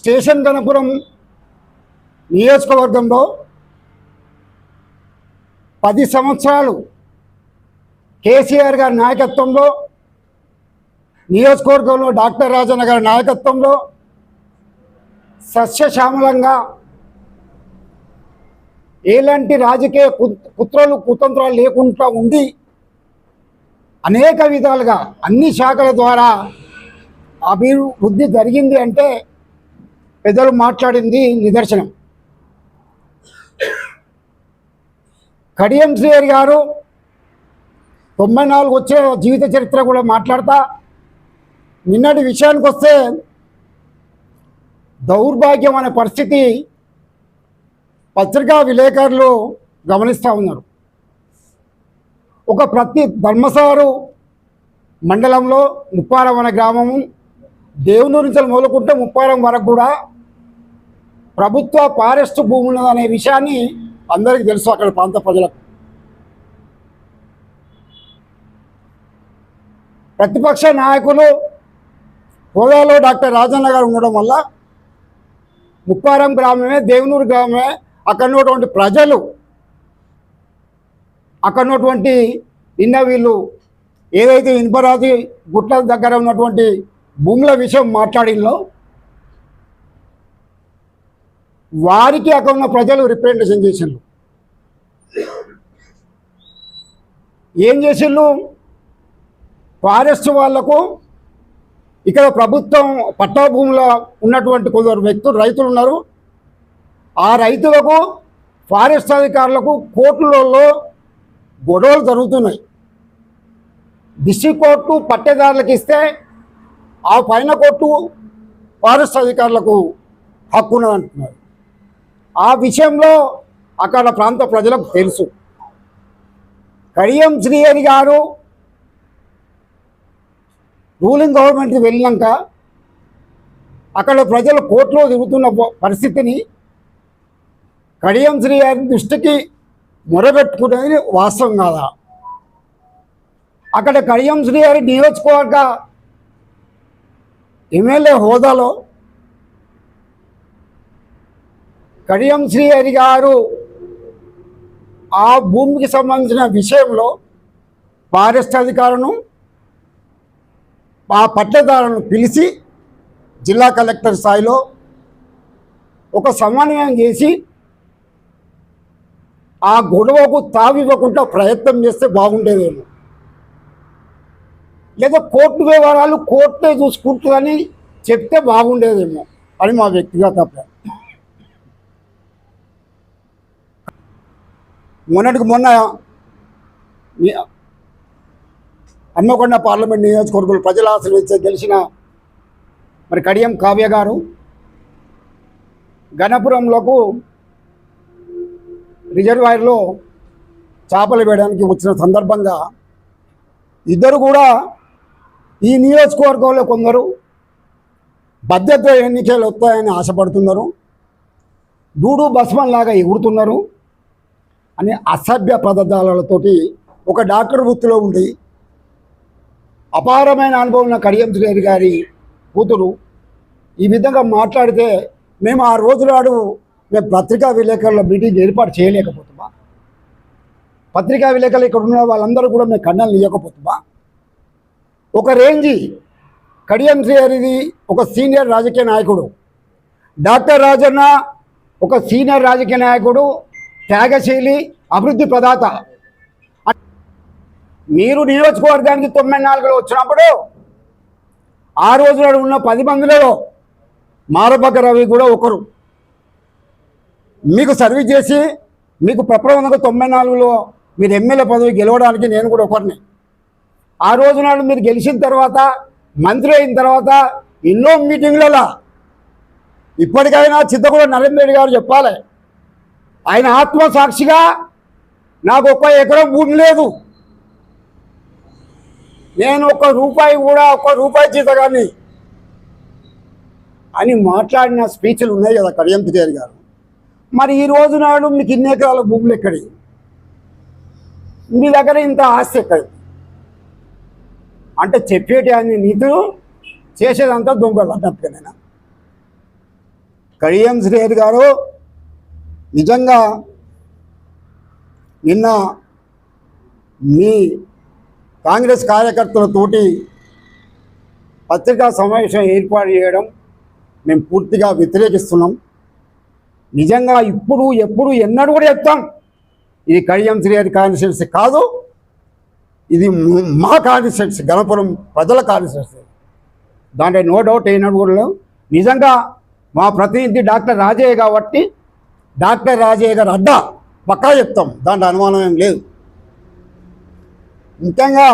Station Ganapuram నియోజకవర్గంలో పది సంవత్సరాలు కేసీఆర్ గారి నాయకత్వంలో నియోజకవర్గంలో డాక్టర్ రాజన్న గారి నాయకత్వంలో సస్యశ్యామలంగా ఎలాంటి రాజకీయ కుత్రలు కుతంత్రాలు లేకుండా ఉండి అనేక విధాలుగా అన్ని శాఖల ద్వారా అభివృద్ధి జరిగింది అంటే పెద్దలు మాట్లాడింది నిదర్శనం. కడియం శ్రీయర్ గారు తొంభై నాలుగు వచ్చే జీవిత చరిత్ర కూడా మాట్లాడతా. నిన్నటి విషయానికి వస్తే దౌర్భాగ్యం అనే పరిస్థితి పత్రికా విలేకరులు గమనిస్తూ ఉన్నారు. ఒక ప్రతి ధర్మసారు మండలంలో ముప్పారం అనే గ్రామము దేవునూరు నుంచి మొదలుకుంటే ముప్పారం వరకు కూడా ప్రభుత్వ ఫారెస్ట్ భూములు అనే విషయాన్ని అందరికీ తెలుసు అక్కడ ప్రాంత ప్రజలకు. ప్రతిపక్ష నాయకులు హోదాలో డాక్టర్ రాజన్న గారు ఉండడం వల్ల ముప్పారం గ్రామమే దేవునూరు గ్రామమే అక్కడ ఉన్నటువంటి ప్రజలు అక్కడ ఉన్నటువంటి నిన్న వీళ్ళు ఏదైతే ఇన్పరాజి గుట్ల దగ్గర ఉన్నటువంటి భూముల విషయం మాట్లాడిందో వారికి అక్కడ ఉన్న ప్రజలు రిప్రజెంటేషన్ చేసిండ్రు. ఏం చేసిండ్రు? ఫారెస్ట్ వాళ్ళకు ఇక్కడ ప్రభుత్వం పట్టాభూమిలో ఉన్నటువంటి కొందరు వ్యక్తులు రైతులు ఉన్నారు. ఆ రైతులకు ఫారెస్ట్ అధికారులకు కోర్టులలో గొడవలు జరుగుతున్నాయి. డిస్ట్రిక్ట్ కోర్టు పట్టేదారులకు ఇస్తే ఆ పైన కోర్టు ఫారెస్ట్ అధికారులకు హక్కున అంటున్నారు. ఆ విషయంలో అక్కడ ప్రాంత ప్రజలకు తెలుసు. కడియం శ్రీహరి గారు రూలింగ్ గవర్నమెంట్ వెళ్ళినాక అక్కడ ప్రజలు కోర్టులో తిరుగుతున్న పరిస్థితిని కడియం శ్రీహరి దృష్టికి మొరబెట్టుకునేది వాస్తవం కాదా? అక్కడ కడియం శ్రీహరి నియోజకవర్గ ఎమ్మెల్యే హోదాలో కడియం శ్రీహరి గారు ఆ భూమికి సంబంధించిన విషయంలో ఫారెస్ట్ అధికారులను ఆ పట్టదారులను పిలిచి జిల్లా కలెక్టర్ స్థాయిలో ఒక సమన్వయం చేసి ఆ గొడవకు తావివ్వకుండా ప్రయత్నం చేస్తే బాగుండేదేమో. లేదా కోర్టు వ్యవహారాలు కోర్టే చూసుకుంటుందని చెప్తే బాగుండేదేమో అని మా వ్యక్తిగత అభిప్రాయం. మొన్నటికి మొన్న అమ్మకొండ పార్లమెంట్ నియోజకవర్గంలో ప్రజల ఆశీర్వదించే గెలిచిన మరి కడియం కావ్య గారు గణపురంలోకు రిజర్వాయర్లో చేపలు వేయడానికి వచ్చిన సందర్భంగా ఇద్దరు కూడా ఈ నియోజకవర్గంలో కొందరు భద్రత ఎన్నికలు వస్తాయని ఆశపడుతున్నారు. దూడు బస్మన్ లాగా ఎగురుతున్నారు. అనే అసభ్య పదార్థాలతోటి ఒక డాక్టర్ వృత్తిలో ఉండి అపారమైన అనుభవం ఉన్న కడియం శ్రీహరి గారి కూతురు ఈ విధంగా మాట్లాడితే మేము ఆ రోజు నాడు మేము పత్రికా విలేకరుల మీటింగ్ ఏర్పాటు చేయలేకపోతున్నా. పత్రికా విలేకరులు ఇక్కడ ఉన్న వాళ్ళందరూ కూడా మేము కన్నలు ఇవ్వకపోతున్నా ఒక రేంజి కడియం శ్రీహరిది ఒక సీనియర్ రాజకీయ నాయకుడు. డాక్టర్ రాజన్న ఒక సీనియర్ రాజకీయ నాయకుడు త్యాగశీలి అభివృద్ధి ప్రదాత. మీరు నియోజకవర్గానికి తొంభై నాలుగులో వచ్చినప్పుడు ఆ రోజు నాడు ఉన్న పది మందిలో మారబగ రవి కూడా ఒకరు. మీకు సర్వీస్ చేసి మీకు ప్రప్రబంధకు తొంభై నాలుగులో మీరు ఎమ్మెల్యే పదవి గెలవడానికి నేను కూడా ఒకరిని. ఆ రోజు నాడు మీరు గెలిచిన తర్వాత మంత్రి అయిన తర్వాత ఎన్నో మీటింగ్లలో ఇప్పటికైనా చిత్తగూడ నరేంద్ర రెడ్డి గారు చెప్పాలి. ఆయన ఆత్మసాక్షిగా నాకు ఒక్క ఎకరం భూమి లేదు. నేను ఒక్క రూపాయి కూడా ఒక్క రూపాయి చేతగాని అని మాట్లాడిన స్పీచ్లు ఉన్నాయి కదా కడియం పిదేరి గారు. మరి ఈ రోజు నాడు మీకు ఇన్ని ఎకరాల భూములు ఎక్కడి? మీ దగ్గర ఇంత ఆస్తి ఎక్కడి? అంటే చెప్పేటి అన్ని నిధులు చేసేదంతా దొంగలు అన్నట్టుగా నేను కడియం శ్రీహరి గారు నిజంగా నిన్న మీ కాంగ్రెస్ కార్యకర్తలతోటి పత్రికా సమావేశం ఏర్పాటు చేయడం మేము పూర్తిగా వ్యతిరేకిస్తున్నాం. నిజంగా ఇప్పుడు ఎప్పుడు ఎన్నడూ కూడా చెప్తాం ఇది కడియం శ్రీహరి కాన్స్టిట్యున్సీ కాదు ఇది మా కాన్స్టిట్యున్సీ గణపురం ప్రజల కాన్స్టిట్యున్సీ. దాంట్లో నో డౌట్ అయినప్పుడు కూడా నిజంగా మా ప్రతినిధి డాక్టర్ రాజయ్య కాబట్టి డాక్టర్ రాజయ్య గారు అడ్డా పక్కా చెప్తాం దాంట్లో అనుమానం ఏం లేదు. ముఖ్యంగా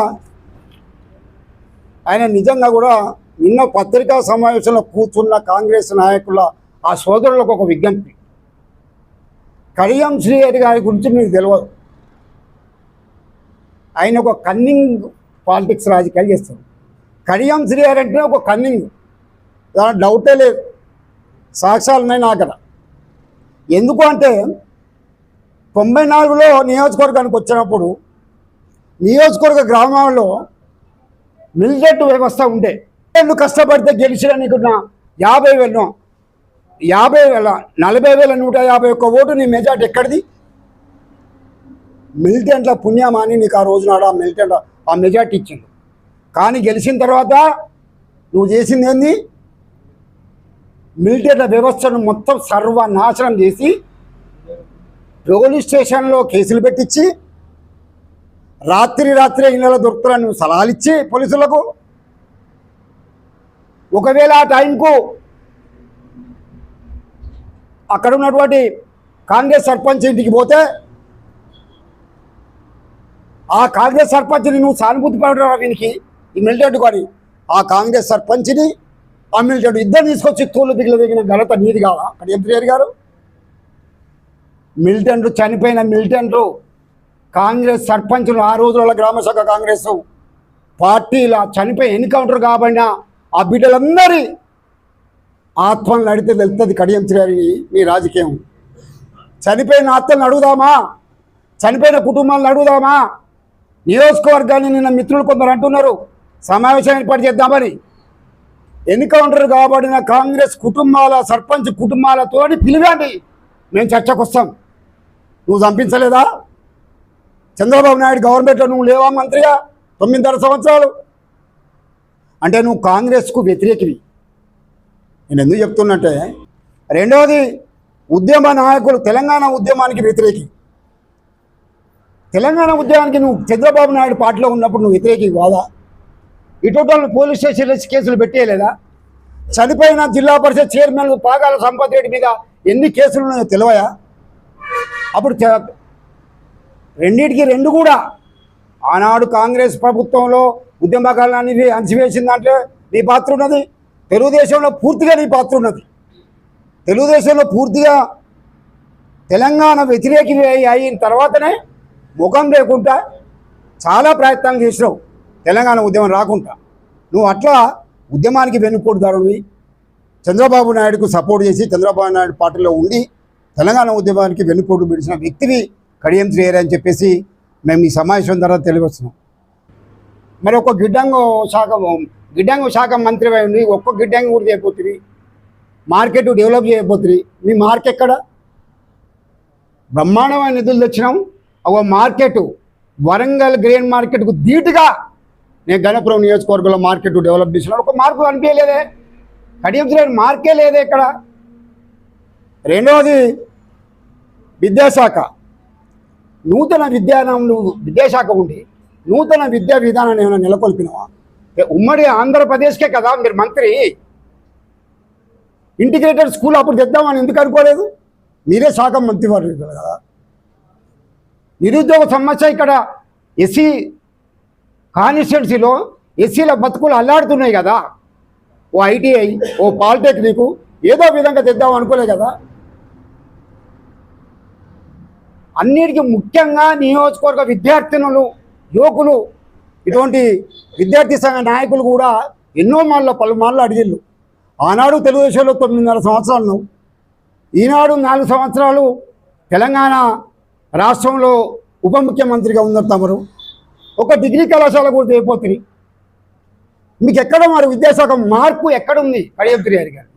ఆయన నిజంగా కూడా నిన్న పత్రికా సమావేశంలో కూర్చున్న కాంగ్రెస్ నాయకుల ఆ సోదరులకు ఒక విజ్ఞప్తి. కడియం శ్రీహరి గారి గురించి మీకు తెలియదు ఆయన ఒక కన్నింగ్ పాలిటిక్స్ రాజకీయాలు చేస్తారు. కడియం శ్రీహరి అంటే ఒక కన్నింగ్ దాని డౌటే లేదు. సాక్ష్యాలు ఉన్నాయి నాకు ఎందుకు అంటే తొంభై నాలుగులో నియోజకవర్గానికి వచ్చినప్పుడు నియోజకవర్గ గ్రామాల్లో మిలిటెంట్ వ్యవస్థ ఉండే. ఏళ్ళు కష్టపడితే గెలిచిన యాభై వేలను యాభై వేల నలభై వేల నూట యాభై ఒక్క ఓటు నీ మెజార్టీ ఎక్కడిది? మిలిటెంట్ల పుణ్యమాని నీకు ఆ రోజునాడు ఆ మిలిటెంట్ ఆ మెజార్టీ ఇచ్చింది కానీ గెలిచిన తర్వాత నువ్వు చేసింది ఏంది? మిలిటరీ వ్యవస్థను మొత్తం సర్వనాశనం చేసి పోలీస్ స్టేషన్లో కేసులు పెట్టించి రాత్రి రాత్రి ఇళ్ళలో దొరుకుతున్నా నువ్వు సలహాలు ఇచ్చి పోలీసులకు. ఒకవేళ ఆ టైంకు అక్కడ ఉన్నటువంటి కాంగ్రెస్ సర్పంచ్ ఇంటికి పోతే ఆ కాంగ్రెస్ సర్పంచ్ని నువ్వు సానుభూతి పడరా వీనికి ఈ మిలిటరీ కానీ ఆ కాంగ్రెస్ సర్పంచ్ని ఆ ఇద్దరు తీసుకొచ్చి తూలు దిగులు దిగిన ఘనత నీది కాదా అక్కడ ఎంపీ గారు మిలిటెంట్లు చనిపోయిన మిలిటెంట్లు కాంగ్రెస్ సర్పంచులు ఆ రోజుల గ్రామశాఖ కాంగ్రెస్ పార్టీల చనిపోయి ఎన్కౌంటర్ కాబడిన ఆ బిడ్డలందరి ఆత్మను నడితే వెళ్తుంది కడియం శ్రీహరి మీ రాజకీయం. చనిపోయిన ఆత్మలను అడుగుదామా? చనిపోయిన కుటుంబాలను అడుగుదామా? నియోజకవర్గాన్ని నిన్న మిత్రులు కొందరు అంటున్నారు. సమావేశం ఏర్పాటు చేద్దామని. ఎన్కౌంటర్ కాబడిన కాంగ్రెస్ కుటుంబాల సర్పంచ్ కుటుంబాలతో పిలివండి. మేము చర్చకు వస్తాం నువ్వు చంపించలేదా? చంద్రబాబు నాయుడు గవర్నమెంట్లో నువ్వు లేవా మంత్రిగా? తొమ్మిదిన్నర సంవత్సరాలు. అంటే నువ్వు కాంగ్రెస్కు వ్యతిరేకివి. నేను ఎందుకు చెప్తున్నట్టే రెండవది ఉద్యమ నాయకులు తెలంగాణ ఉద్యమానికి వ్యతిరేకి. తెలంగాణ ఉద్యమానికి నువ్వు చంద్రబాబు నాయుడు పార్టీలో ఉన్నప్పుడు నువ్వు వ్యతిరేకి కాదా? ఇటువంటి పోలీస్ స్టేషన్లో కేసులు పెట్టేయలేదా? చనిపోయిన జిల్లా పరిషత్ చైర్మన్ పాగాల సంపత్ రెడ్డి మీద ఎన్ని కేసులు ఉన్నాయో తెలివయా అప్పుడు రెండింటికి రెండు కూడా ఆనాడు కాంగ్రెస్ ప్రభుత్వంలో ఉద్యమకాలాన్ని అణచివేసిన దాంట్లో నీ పాత్ర ఉన్నది. తెలుగుదేశంలో పూర్తిగా నీ పాత్ర ఉన్నది. తెలుగుదేశంలో పూర్తిగా తెలంగాణ వ్యతిరేకి అయిన తర్వాతనే ముఖం లేకుండా చాలా ప్రయత్నాలు చేసినావు. తెలంగాణ ఉద్యమం రాకుండా నువ్వు అట్లా ఉద్యమానికి వెన్నుపోటుదారునివి చంద్రబాబు నాయుడుకు సపోర్ట్ చేసి చంద్రబాబు నాయుడు పార్టీలో ఉండి తెలంగాణ ఉద్యమానికి వెన్నుపోటు పిలిచిన వ్యక్తివి కడియం శ్రేయర్ అని చెప్పేసి మేము ఈ సమావేశం ద్వారా తెలియవస్తున్నాం మరి ఒక గిడ్డంగు శాఖ గిడ్డంగు శాఖ మంత్రి అయి ఉండి ఒక్క గిడ్డంగి కూడా చేయబోతుంది మార్కెట్ డెవలప్ చేయబోతుంది మీ మార్కెట్ ఎక్కడ? బ్రహ్మాండమైన నిధులు తెచ్చినాం. ఒక మార్కెట్ వరంగల్ గ్రెయిన్ మార్కెట్కు ధీటుగా నేను గణపురం నియోజకవర్గంలో మార్కెట్ డెవలప్ చేసినాడు ఒక మార్పు కనిపించలేదే. కడియం మార్కే లేదే ఇక్కడ. రెండవది విద్యాశాఖ. నూతన విద్యానం విద్యాశాఖ ఉండి నూతన విద్యా విధానాన్ని ఏమైనా నెలకొల్పినవా? ఉమ్మడి ఆంధ్రప్రదేశ్కే కదా మీరు మంత్రి. ఇంటిగ్రేటెడ్ స్కూల్ అప్పుడు తెద్దామని ఎందుకు అనుకోలేదు? మీరే శాఖ మంత్రి వారు కదా. నిరుద్యోగ సమస్య ఇక్కడ. ఎస్సీ కాన్స్టిట్యున్సీలో ఎస్సీల బతుకులు అల్లాడుతున్నాయి కదా. ఓ ఐటీఐ ఓ పాలిటెక్నిక్ ఏదో విధంగా తెద్దాం అనుకోలే కదా. అన్నిటికీ ముఖ్యంగా నియోజకవర్గ విద్యార్థినులు యువకులు ఇటువంటి విద్యార్థి సంఘ నాయకులు కూడా ఎన్నో మార్లు పలుమార్లు అడిగిళ్ళు. ఆనాడు తెలుగుదేశంలో తొమ్మిదిన్నర సంవత్సరాలను ఈనాడు నాలుగు సంవత్సరాలు తెలంగాణ రాష్ట్రంలో ఉప ముఖ్యమంత్రిగా ఉన్నారు తమరు. ఒక డిగ్రీ కళాశాల కూడా అయిపోతుంది మీకు ఎక్కడ మరి విద్యాశాఖ మార్పు ఎక్కడుంది? కడియంత్రి గారి గారు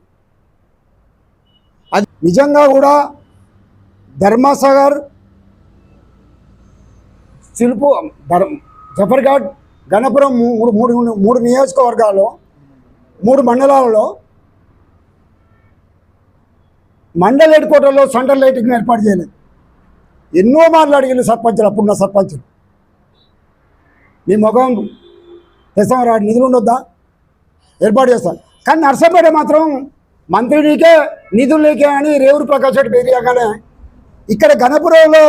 అది నిజంగా కూడా ధర్మసాగర్ శిల్పు ధర్మ జఫర్ఘాట్ గణపురం మూడు మూడు మూడు నియోజకవర్గాల్లో మూడు మండలాలలో మండల హెడ్ క్వార్టర్లో సెంట్రల్ లైటింగ్ ఏర్పాటు చేయలేదు. ఎన్నో మార్లు అడిగిన సర్పంచులు అప్పుడున్న సర్పంచులు. మీ ముఖం తెస్తాం నిధులు ఉండొద్దా? ఏర్పాటు చేస్తాను కానీ నర్సంపేట మాత్రం మంత్రి నీకే నిధులు నీకే అని రేవురు ప్రకాష్ రెడ్డి బేరియాగానే ఇక్కడ గణపురంలో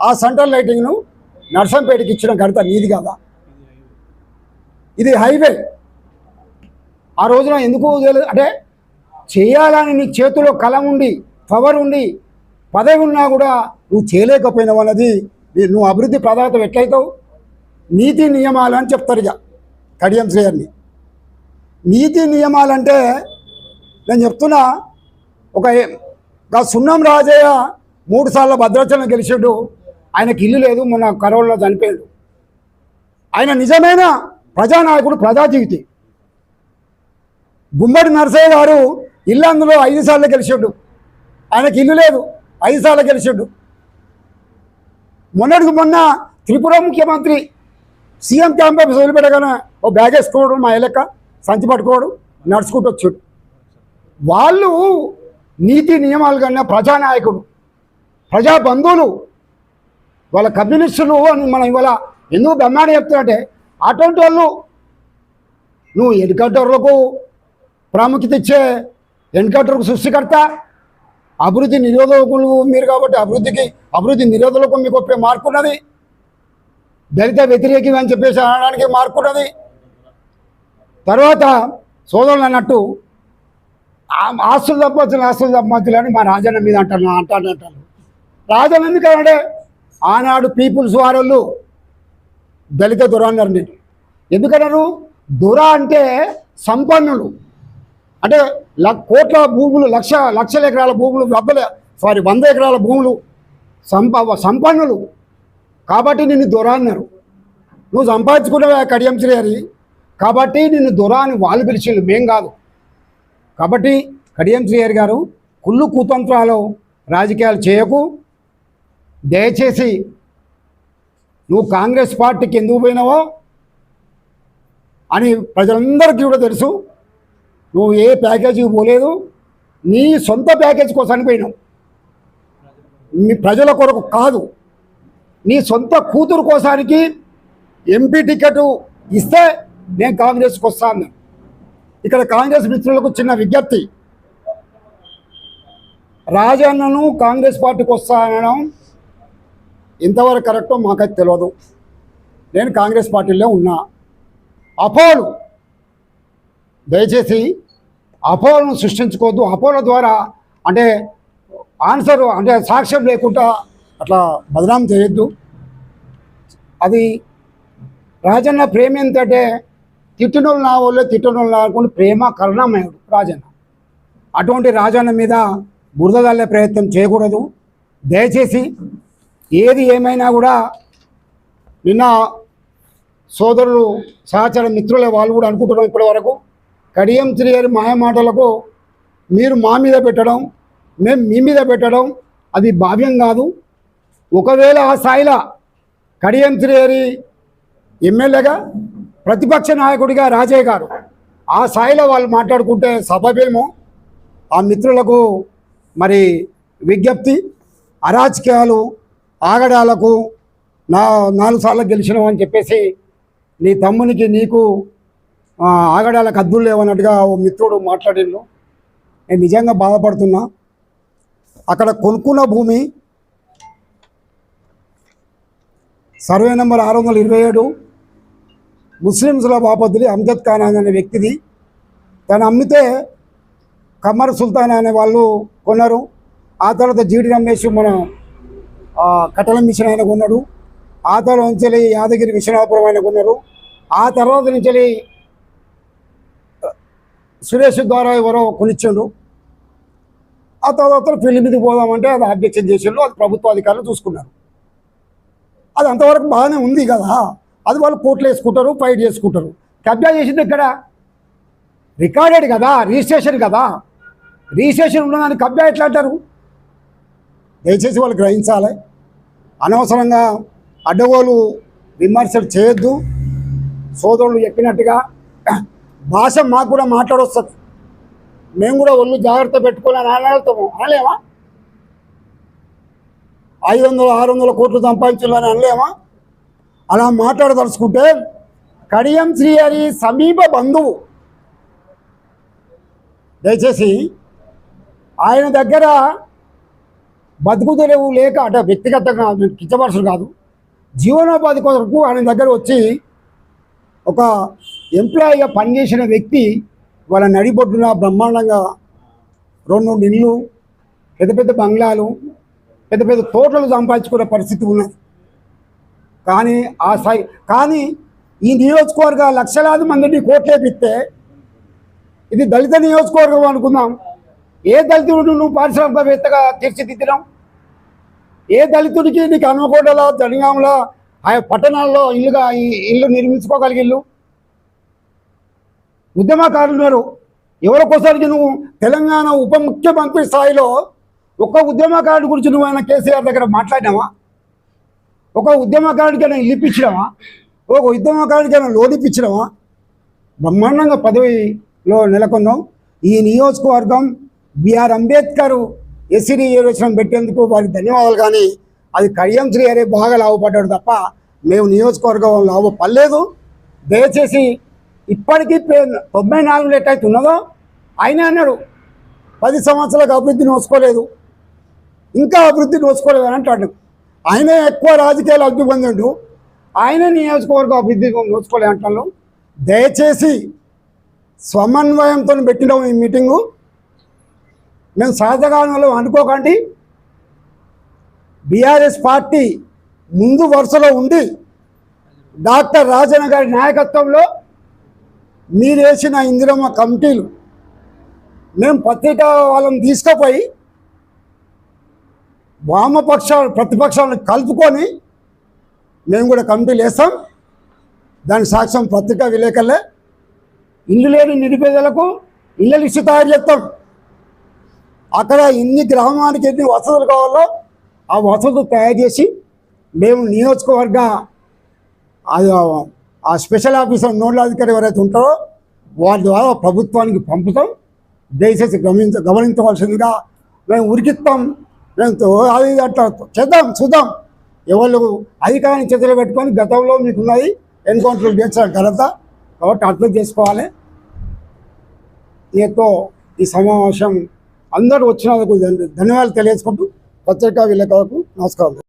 ఆ సెంట్రల్ లైటింగ్ను నర్సంపేటకి ఇచ్చిన ఘనత నీది కదా? ఇది హైవే. ఆ రోజున ఎందుకు చేయలేదు అంటే చేయాలని నీ చేతిలో కలం ఉండి పవర్ ఉండి పదవి ఉన్నా కూడా నువ్వు చేయలేకపోయినావు అన్నది నువ్వు అభివృద్ధి ప్రదాత ఎట్లయితావు? నీతి నియమాలు అని చెప్తారు ఇక కడియం శ్రేయర్ని. నీతి నియమాలు అంటే నేను చెప్తున్నా ఒక సున్నం రాజయ్య మూడు సార్లు భద్రాచలం గెలిచాడు. ఆయనకి ఇల్లు లేదు మొన్న కరోనాలో చనిపోయాడు. ఆయన నిజమైన ప్రజానాయకుడు ప్రజాజీవితి. గుమ్మడి నరసయ్య గారు ఇల్లు అందులో ఐదు సార్లు గెలిచాడు. ఆయనకి ఇల్లు లేదు ఐదు సార్లు గెలిచాడు. మొన్నటికి మొన్న త్రిపుర ముఖ్యమంత్రి సీఎం క్యాంపస్ వదిలిపెట్టగానే ఓ బ్యాగ్ వేసుకోవడం మా ఎలక్క సంచి పట్టుకోవడం నడుచుకుంటూ వచ్చాడు. వాళ్ళు నీతి నియమాలు కన్నా ప్రజానాయకుడు ప్రజా బంధువులు వాళ్ళ కమ్యూనిస్టులు అని మనం ఇవాళ ఎందుకు బ్రహ్మాండ చెప్తున్నట్టే అటువంటి వాళ్ళు నువ్వు ఎన్కౌంటర్లకు ప్రాముఖ్యత ఇచ్చే ఎన్కౌంటర్కు సృష్టికర్త అభివృద్ధి నిరోధకులు మీరు కాబట్టి అభివృద్ధికి అభివృద్ధి నిరోధకులకు మీకు ఒప్పే మార్పు ఉన్నది. దళిత వ్యతిరేకి అని చెప్పేసి అనడానికి మార్పు ఉన్నది. తర్వాత సోదరులు అన్నట్టు ఆ- ఆస్తులు తప్పచ్చులు ఆస్తులు తప్పచ్చులు అని మా రాజన్న మీద అంటాను అంటాను అంటాను రాజన్న ఎందుకంటే ఆనాడు పీపుల్స్ వారోళ్ళు దళిత దొర అన్నారు నేను ఎందుకన్నారు? దొర అంటే సంపన్నులు. అంటే ల- కోట్ల భూములు లక్ష లక్షల ఎకరాల భూములు డబ్బల సారీ వంద ఎకరాల భూములు సంప సంపన్నులు. కాబట్టి నిన్ను దొర అన్నారు. నువ్వు సంపాదించుకున్నావు కడియం శ్రీహరి. కాబట్టి నిన్ను దొర అని వాళ్ళు పిలిచిండు మేం కాదు. కాబట్టి కడియం శ్రీహరి గారు కుళ్ళు కుతంత్రాలు రాజకీయాలు చేయకు. దయచేసి నువ్వు కాంగ్రెస్ పార్టీకి ఎందుకు పోయినావో అని ప్రజలందరికీ కూడా తెలుసు. నువ్వు ఏ ప్యాకేజీకి పోలేదు. నీ సొంత ప్యాకేజ్ కోసం పోయినావు మీ ప్రజల కొరకు కాదు. నీ సొంత కూతురు కోసానికి ఎంపీ టికెట్ ఇస్తే నేను కాంగ్రెస్కి వస్తాను ఇక్కడ కాంగ్రెస్ మిత్రులకు చిన్న విజ్ఞప్తి. రాజన్నను కాంగ్రెస్ పార్టీకి వస్తానడం ఎంతవరకు కరెక్టో మాకైతే తెలియదు నేను కాంగ్రెస్ పార్టీలో ఉన్నా. అపోలు. దయచేసి అపోలను సృష్టించుకోవద్దు. అపోల ద్వారా అంటే ఆన్సర్ అంటే సాక్ష్యం లేకుండా అట్లా బదనాం చేయొద్దు. అది రాజన్న ప్రేమ ఎంతంటే తిట్టునోళ్ళు నా వాళ్ళు తిట్టునోళ్ళు నా ప్రేమ కరుణామయుడు రాజన్న. అటువంటి రాజన్న మీద బురద చల్లే ప్రయత్నం చేయకూడదు. దయచేసి ఏది ఏమైనా కూడా నిన్న సోదరులు సహచర మిత్రులే వాళ్ళు కూడా అనుకుంటున్నాం ఇప్పటి వరకు. కడియం శ్రీహరి మాయమాటలకు మీరు మా మీద పెట్టడం మేము మీ మీద పెట్టడం అది భావ్యం కాదు. ఒకవేళ ఆ స్థాయిలో కడియం శ్రీహరి ఎమ్మెల్యేగా ప్రతిపక్ష నాయకుడిగా రాజయ్య గారు ఆ స్థాయిలో వాళ్ళు మాట్లాడుకుంటే సభమేమో ఆ మిత్రులకు మరి విజ్ఞప్తి అరాజకీయాలు ఆగడాలకు నా నాలుగు సార్లు గెలిచినావు అని చెప్పేసి నీ తమ్మునికి నీకు ఆగడాలకు అద్దులు లేవన్నట్టుగా ఓ మిత్రుడు మాట్లాడిండు. నేను నిజంగా బాధపడుతున్నా. అక్కడ కొనుక్కున్న భూమి సర్వే నెంబర్ ఆరు వందల ఇరవై ఏడు. ముస్లింస్ల బాపతులి అమ్జద్ ఖాన్ అనే వ్యక్తిది. తను అమ్మితే కమ్మర్ సుల్తాన్ అనే వాళ్ళు కొన్నారు. ఆ తర్వాత జీడి రమేష్ మన కట్టల మిషన్ ఆయన కొన్నాడు. ఆ తర్వాత నుంచి యాదగిరి విశ్వనాథపురం ఆయన కొన్నారు. ఆ తర్వాత నుంచి వెళ్ళి సురేష్ ద్వారా ఎవరో కొనిచ్చిండు ఆ తర్వాత పెళ్ళి మీదకి పోదామంటే అది అబ్జెక్షన్ చేసిండు అది ప్రభుత్వ అధికారులు చూసుకున్నారు. అది అంతవరకు బాగానే ఉంది కదా. అది వాళ్ళు కోట్లు వేసుకుంటారు ఫైట్ చేసుకుంటారు. కబ్జా చేసింది ఇక్కడ రికార్డెడ్ కదా రిజిస్ట్రేషన్ కదా. రిజిస్ట్రేషన్ ఉన్నదాన్ని కబ్జా ఎట్లా అంటారు? దయచేసి వాళ్ళు గ్రహించాలి. అనవసరంగా అడ్డగోలు విమర్శలు చేయొద్దు. సోదరులు చెప్పినట్టుగా భాష మాకు కూడా మాట్లాడొస్తుంది. మేము కూడా ఒళ్ళు జాగ్రత్త పెట్టుకోవాలని అనగలుగుతాము అనలేమా? ఐదు వందలు ఆరు వందల కోట్లు సంపాదించాలని అనలేమా? అలా మాట్లాడదలుచుకుంటే కడియం శ్రీహరి సమీప బంధువు. దయచేసి ఆయన దగ్గర బతుకు లేక అంటే వ్యక్తిగతంగా నేను కించపరచడం కాదు జీవనోపాధి కొరకు ఆయన దగ్గర వచ్చి ఒక ఎంప్లాయీగా పనిచేసిన వ్యక్తి వాళ్ళ నడిబొడ్డున బ్రహ్మాండంగా రెండు ఇళ్ళు పెద్ద పెద్ద బంగ్లాలు పెద్ద పెద్ద తోటలు సంపాదించుకునే పరిస్థితి ఉన్నది. కానీ ఆ స్థాయి కానీ ఈ నియోజకవర్గ లక్షలాది మందిని కోట్లేపిస్తే ఇది దళిత నియోజకవర్గం అనుకుందాం. ఏ దళితుడు నువ్వు పారిశ్రామికవేత్తగా తీర్చిదిద్దినావు? ఏ దళితుడికి నీకు హనుమకొండలో జనగాంలో ఆ పట్టణాల్లో ఇల్లుగా ఈ ఇల్లు నిర్మించుకోగలిగి ఇల్లు ఉద్యమకారులు ఉన్నారు. ఎవరికోసారికి నువ్వు తెలంగాణ ఉప ముఖ్యమంత్రి స్థాయిలో ఒక్క ఉద్యమకారుడి గురించి నువ్వు ఆయన కేసీఆర్ దగ్గర మాట్లాడినావా? ఒక ఉద్యమకారుడికైనా ఇల్లు ఇప్పించడమా ఒక ఉద్యమకారుడికైనా లోన్ ఇప్పించడమా బ్రహ్మాండంగా పదవిలో నెలకొన్నాం ఈ నియోజకవర్గం బిఆర్ అంబేద్కర్ ఎస్సీ రిజర్వేషన్ పెట్టేందుకు వారికి ధన్యవాదాలు కానీ అది కడియం శ్రీ అరే బాగా లాభపడ్డాడు తప్ప మేము నియోజకవర్గం లాభపడలేదు. దయచేసి ఇప్పటికీ తొంభై నాలుగు ఎట్టయితే ఉన్నదో ఆయన అన్నాడు పది సంవత్సరాలకు అభివృద్ధి నోసుకోలేదు ఇంకా అభివృద్ధి నోసుకోలేదు అని అంటాడు. ఆయనే ఎక్కువ రాజకీయాలు అభివృద్ధి పొందిండు. ఆయన నియోజకవర్గం అభివృద్ధి నోసుకోలేదు అంటాను దయచేసి సమన్వయంతో పెట్టినాం ఈ మీటింగు మేము సహజగానంలో అనుకోకండి. బీఆర్ఎస్ పార్టీ ముందు వరుసలో ఉండి డాక్టర్ రాజన్న గారి నాయకత్వంలో మీరేసిన ఇందిరమ్మ కమిటీలు మేము పత్రికా వాళ్ళని తీసుకుపోయి వామపక్ష ప్రతిపక్షాలను కలుపుకొని మేము కూడా కమిటీలు వేస్తాం దాని సాక్ష్యం పత్రికా విలేకరులే. ఇల్లు లేని నిరుపేదలకు ఇళ్ళ లిస్టు తయారు చేస్తాం. అక్కడ ఎన్ని గ్రామానికి ఎన్ని వసతులు కావాలో ఆ వసతులు తయారు చేసి మేము నియోజకవర్గ అది ఆ స్పెషల్ ఆఫీసర్ నోడల్ అధికారి ఎవరైతే ఉంటారో వారి ద్వారా ప్రభుత్వానికి పంపుతాం. దయచేసి గమనించ గమనించవలసిందిగా మేము ఉరికిస్తాం. అది అట్లా చేద్దాం చూద్దాం. ఎవరు అధికారాన్ని చేతులు పెట్టుకొని గతంలో మీకున్నది ఎన్కౌంటర్లు చేసిన ఘనత కాబట్టి అర్థం చేసుకోవాలి. దీంతో ఈ సమావేశం అందరూ వచ్చినందుకు ధన్యవాదాలు తెలియజేసుకుంటూ పత్రికా విలేకరులకు నమస్కారం.